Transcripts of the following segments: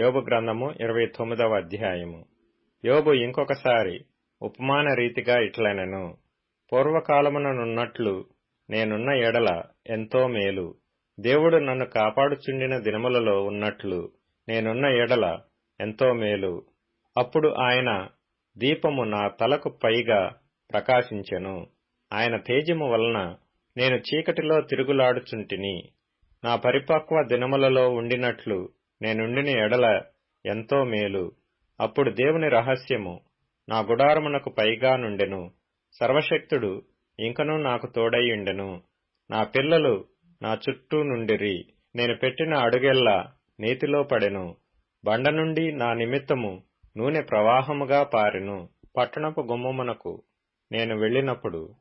యోబు గ్రంథము ఇరవై తొమ్మిదవ అధ్యాయము. యోబు ఇంకొకసారి ఉపమాన రీతిగా ఇట్లనెను పూర్వకాలముననున్నట్లు నేనున్న ఎడల ఎంతో మేలు. దేవుడు నన్ను కాపాడుచుండిన దినములలో ఉన్నట్లు నేనున్న ఎడల ఎంతో మేలు. అప్పుడు ఆయన దీపము నా తలకు పైగా ప్రకాశించెను. ఆయన తేజము వలన నేను చీకటిలో తిరుగులాడుచుంటిని. నా పరిపక్వ దినములలో ఉండినట్లు నేనుండిన ఎడల ఎంతో మేలు. అప్పుడు దేవుని రహస్యము నా గుడారమునకు పైగా నుండెను. సర్వశక్తుడు ఇంకనూ నాకు తోడైయుండెను నా పిల్లలు నా చుట్టూ నుండిరి. నేను పెట్టిన అడుగెల్లా నీతిలో పడెను. బండ నుండి నా నిమిత్తము నూనె ప్రవాహముగా పారెను. పట్టణపు గుమ్మమునకు నేను వెళ్ళినప్పుడు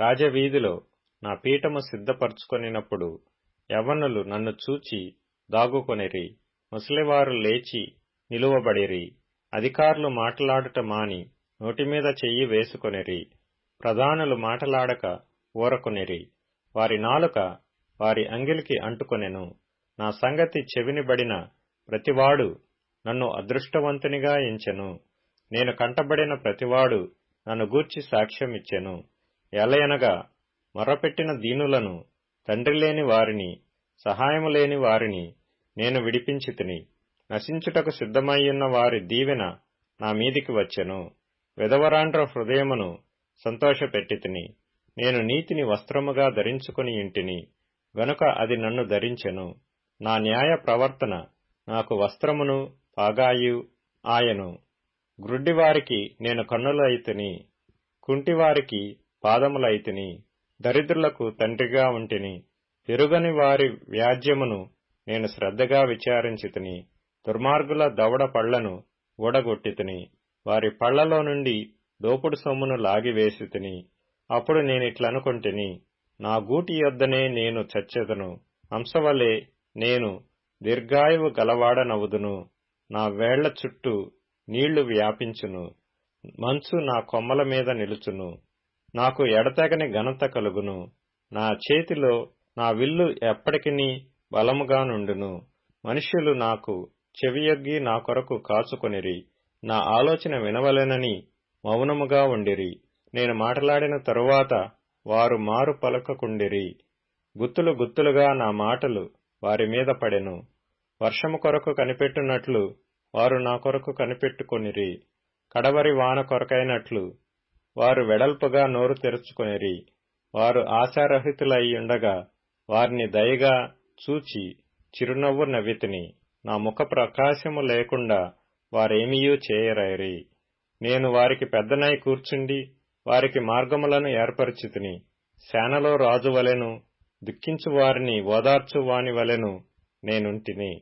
రాజవీధిలో నా పీఠము సిద్ధపరచుకొనినప్పుడు యవనులు నన్ను చూచి దాగుకొనిరి. ముసలివారు లేచి నిలువబడిరి. అధికారులు మాట్లాడుట మాని నోటిమీద చెయ్యి వేసుకొనిరి. ప్రధానులు మాటలాడక ఊరకొనిరి. వారి నాలుక వారి అంగిలికి అంటుకొనెను. నా సంగతి చెవినిబడిన ప్రతివాడు నన్ను అదృష్టవంతునిగా ఎంచెను. నేను కంటబడిన ప్రతివాడు నన్ను గూర్చి సాక్ష్యమిచ్చెను. ఎలయనగా మొరపెట్టిన దీనులను తండ్రి లేని వారిని సహాయము లేని వారిని నేను విడిపించి తిని నశించుటకు సిద్ధమయ్యున్న వారి దీవెన నా మీదికి వచ్చెను. విధవరాండ్ర హృదయమును సంతోషపెట్టి తిని నేను నీతిని వస్త్రముగా ధరించుకుని ఇంటిని గనుక అది నన్ను ధరించెను. నా న్యాయ ప్రవర్తన నాకు వస్త్రమును పాగాయు ఆయను. గ్రుడ్డివారికి నేను కన్నులైతిని కుంటివారికి పాదములైతిని దరిద్రులకు తండ్రిగా ఉంటిని తిరుగని వారి వ్యాజ్యమును నేను శ్రద్ధగా విచారించితిని. దుర్మార్గుల దవడ పళ్ళను ఊడగొట్టితిని. వారి పళ్ళలో నుండి దోపుడు సొమ్మును లాగివేసితిని. అప్పుడు నేనిట్లనుకొంటిని. నా గూటి యొద్దనే నేను చచ్చెదను. హంసవలే నేను దీర్ఘాయువు గలవాడనవుదును. నా వేళ్ళ చుట్టూ నీళ్ళు వ్యాపించును. మంచు నా కొమ్మల మీద నిలుచును. నాకు ఎడతెగని ఘనత కలుగును. నా చేతిలో నా విల్లు ఎప్పటికినీ బలముగా నుండును. మనుష్యులు నాకు చెవియొగ్గి నా కొరకు కాచుకొనిరి. నా ఆలోచన వినవలెనని మౌనముగా ఉండిరి. నేను మాట్లాడిన తరువాత వారు మారు పలకకుండిరి. గుత్తులు గుత్తులుగా నా మాటలు వారి మీద పడెను. వర్షము కొరకు కనిపెట్టునట్లు వారు నా కొరకు కనిపెట్టుకొనిరి. కడవరి వాన కొరకైనట్లు వారు వెడల్పుగా నోరు తెరుచుకొనిరి. వారు ఆశారహితులయ్యుండగా వారిని దయగా చూచి చిరునవ్వు నవ్వితిని. నా ముఖ ప్రకాశము లేకుండా వారేమియూ చేయరైరి. నేను వారికి పెద్దనై కూర్చుండి వారికి మార్గములను ఏర్పరిచితిని. సేనలో రాజు వలెను దుఃఖించు వారిని ఓదార్చు వాని వలెను నేనుంటిని.